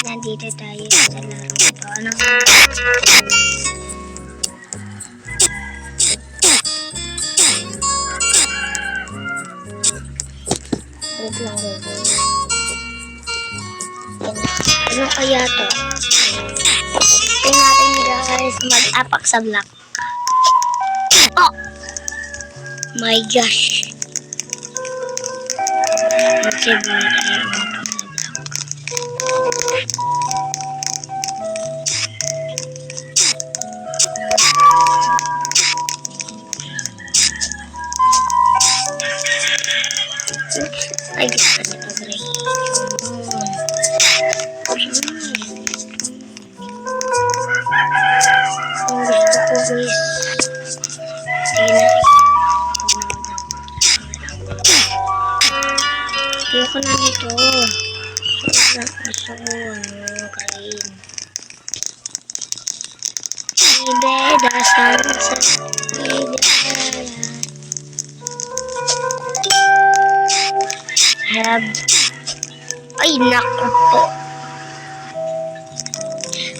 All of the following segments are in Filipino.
nandito tayo sa laro ito. Ano ba? Wait lang guys. Ano kaya to? Tingnan natin guys mag-apak sa block. Oh! My gosh. Okay, boy. Ayoko na nito. Gusto ko, ano, Gray. Ibe, dasal sa ibe. have ay naku po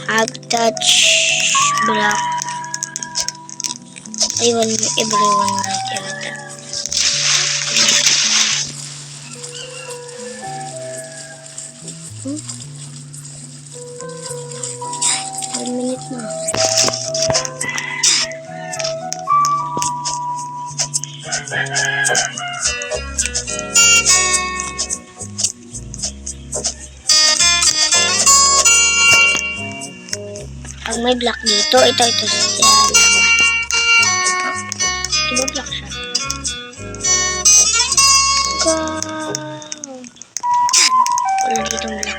have touch block ay one everyone like yata hmm? one minute na pag may block dito ito ito ito block siya go wala ditong block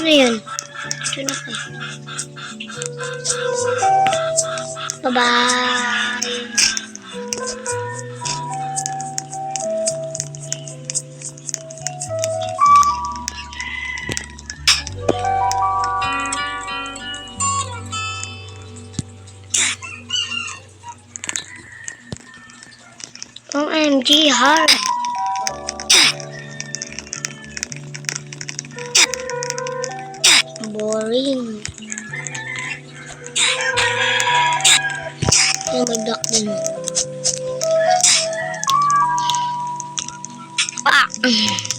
ano yun ito na pa Bye bye. Không em chỉ hỏi Ah!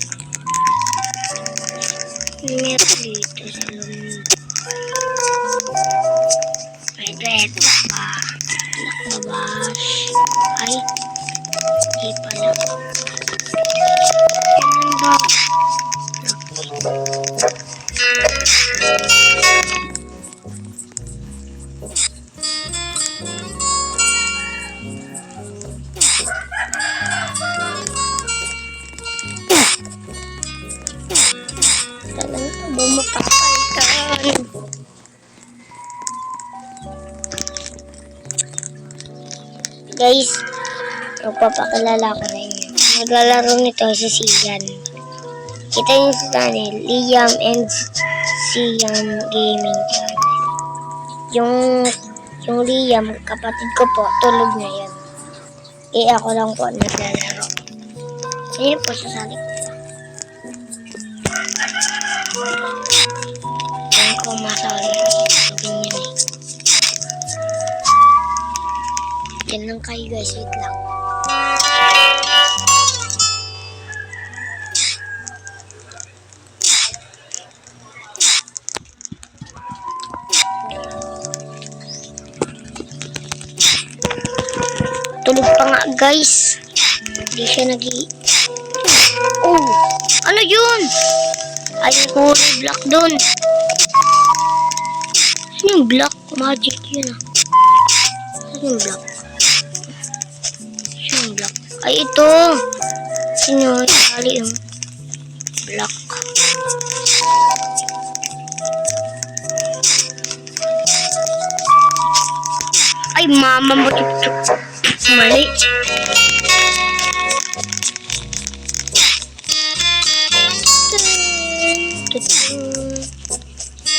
Bumapapalitan. Guys, magpapakilala ko na inyo. Naglalaro nito si Sian. Kita niyo sa channel, Liam and Sian Gaming Channel. Yung, yung Liam, kapatid ko po, tulog na yun. Eh, ako lang po naglalaro. Ayun po sa salik. Ayun ko masali. Ganyan eh. Yan lang kayo guys, wait lang. Tulog pa nga guys. Hindi siya nag Oh! Ano yun? Ay, holy block doon. Yung block? Magic yun ah. Yung block? Yung block? Ay, ito. Sino yung yung block? Ay, mama mo ito. Mali.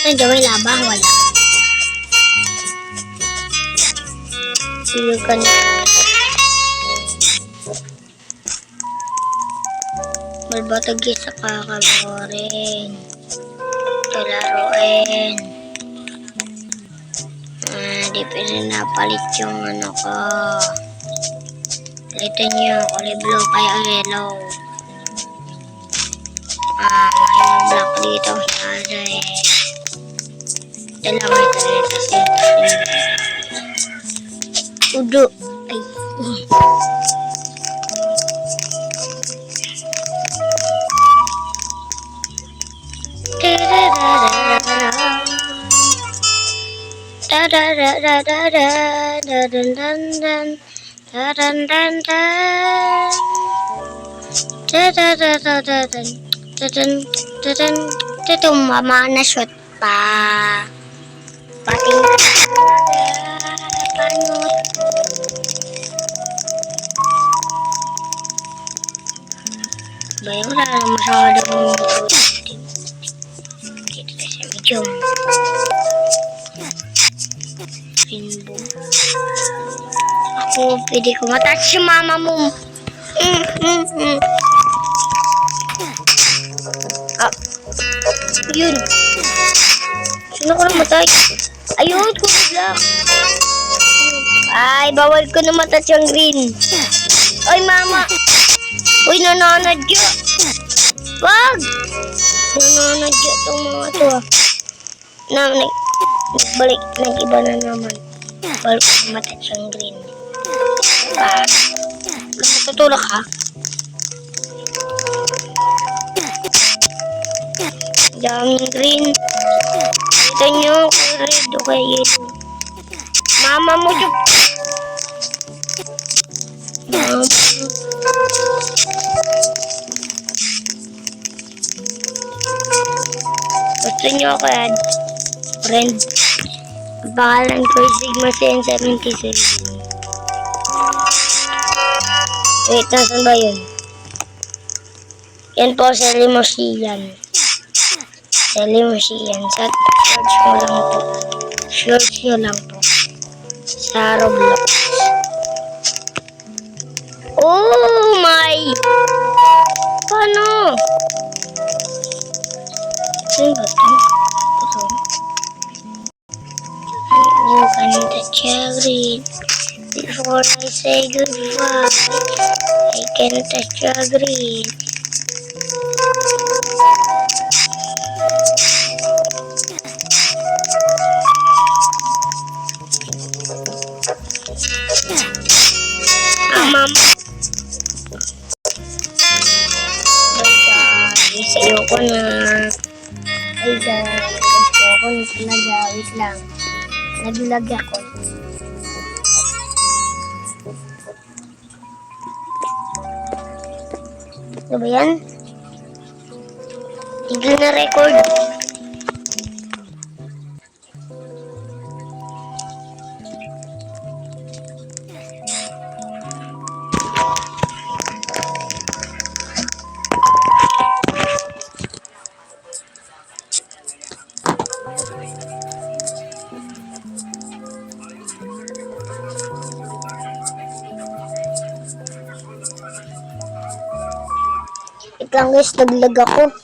Nandiyan may labang, wala. Silukan. Malbatag sa kakaborin. Kalaruin. Ah, di pa napalit yung ano ko. Palitan niyo kulay blue kaya yellow. Ah, may black dito. Ano eh. Dalawa ito rin kasi. Udo. Ay. Ito mama na shoot pa. Pating panot. Bayo wala na masyadong dito tayo sa medium. Rainbow. Ako, pwede ko matouch yung mama mo. Mm, mm, mm. Ah. Yun. Sino ko na matay? Ayun, kulay black. Ay, bawal ko na matouch yung green. Ay, mama. Uy, nananadya. Wag! Nananadya tong mga to. ah. Na, nag, nagbalik, nag-iba na naman. Bawal ko na matouch yung green. Ah. Matutulak ka? Daming green. Ito nyo, red o kaya yellow. Mama mo. Mama. Gusto nyo ako yan? Friend. Ang pangalan ko ay Sigma CN77. Wait, nasan ba yun? Yan po sa Limosian. Sa Limosian. Sa search mo lang po. Search nyo lang po. Sa Roblox. Oh my! Oh, Paano? Saan ba ito? Ito. You can touch every before I say goodbye. I can touch your green. Ayoko na. Ay, guys. Ayoko na talaga. Wait lang. Naglag ako. Ano ba yan? Tigil na record. Lang guys, naglag ako.